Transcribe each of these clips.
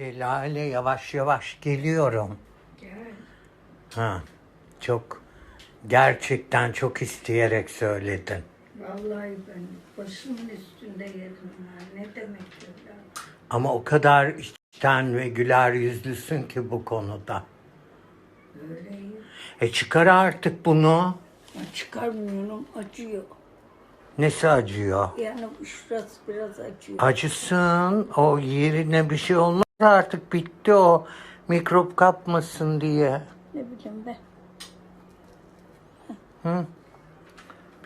Şelale yavaş yavaş geliyorum. Gel. Ha, çok gerçekten çok isteyerek söyledin. Vallahi ben başımın üstünde yedim ya. Ne demek öyle? Ama o kadar içten ve güler yüzlüsün ki bu konuda. Öyleyim. E çıkar artık bunu. Çıkarmıyorum acıyor. Nesi acıyor? Yani şurası biraz acıyor. Acısın. O yerine bir şey olmaz artık bitti o. Mikrop kapmasın diye. Ne bileyim ben.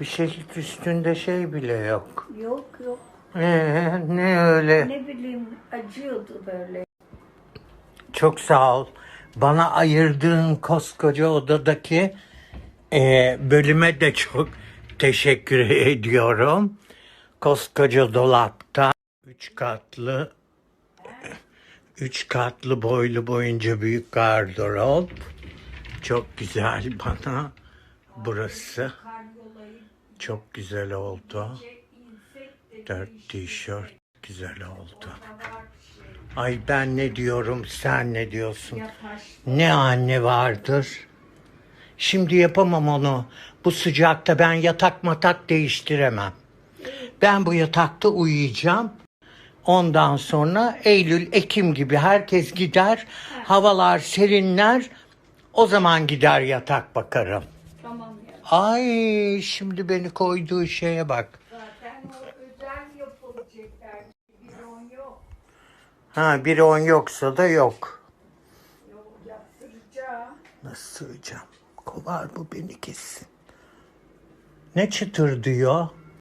Bir şey üstünde şey bile yok. Yok yok. Ee, ne öyle? Ne bileyim acıyordu böyle. Çok sağ ol. Bana ayırdığın koskoca odadaki e, bölüme de çok teşekkür ediyorum. Koskoca dolapta üç katlı üç katlı boylu boyunca büyük gardırop. Çok güzel bana burası. Çok güzel oldu. Dört tişört güzel oldu. Ay ben ne diyorum sen ne diyorsun? Ne anne vardır? Şimdi yapamam onu. Bu sıcakta ben yatak matak değiştiremem. Ben bu yatakta uyuyacağım. Ondan sonra Eylül, Ekim gibi herkes gider. Havalar serinler. O zaman gider yatak bakarım. Tamam ya. Ay şimdi beni koyduğu şeye bak. Zaten o özel yapılacaklar. Bir on yok. Ha bir on yoksa da yok. Yok yaptıracağım. Nasıl sığacağım? Kovar bu beni kesin. Ne çıtır diyor?